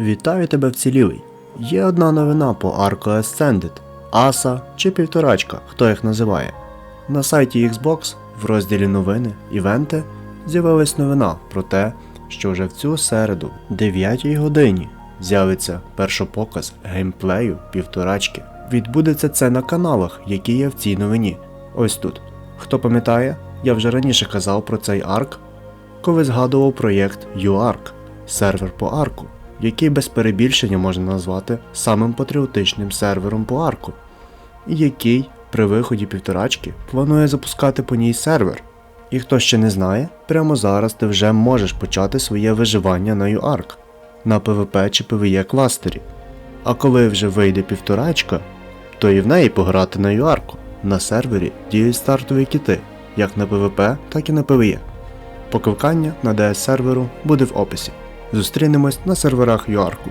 Вітаю тебе вцілілий. Є одна новина по Arco Ascended, Аса чи півторачка, хто їх називає. На сайті Xbox в розділі новини Івенти з'явилась новина про те, що вже в цю середу, 9 годині, з'явиться першопоказ геймплею півторачки. Відбудеться це на каналах, які є в цій новині. Ось тут. Хто пам'ятає, я вже раніше казав про цей арк, коли згадував проєкт UARC, сервер по арку, який без перебільшення можна назвати самим патріотичним сервером по арку, і який при виході півторачки планує запускати по ній сервер. І хто ще не знає, прямо зараз ти вже можеш почати своє виживання на UARC, на PvP чи PvE кластері. А коли вже вийде півторачка, то і в неї пограти на UARC. На сервері діють стартові кіти, як на PvP, так і на PvE. Покликання на DS серверу буде в описі. Зустрінемось на серверах ЮАРКу.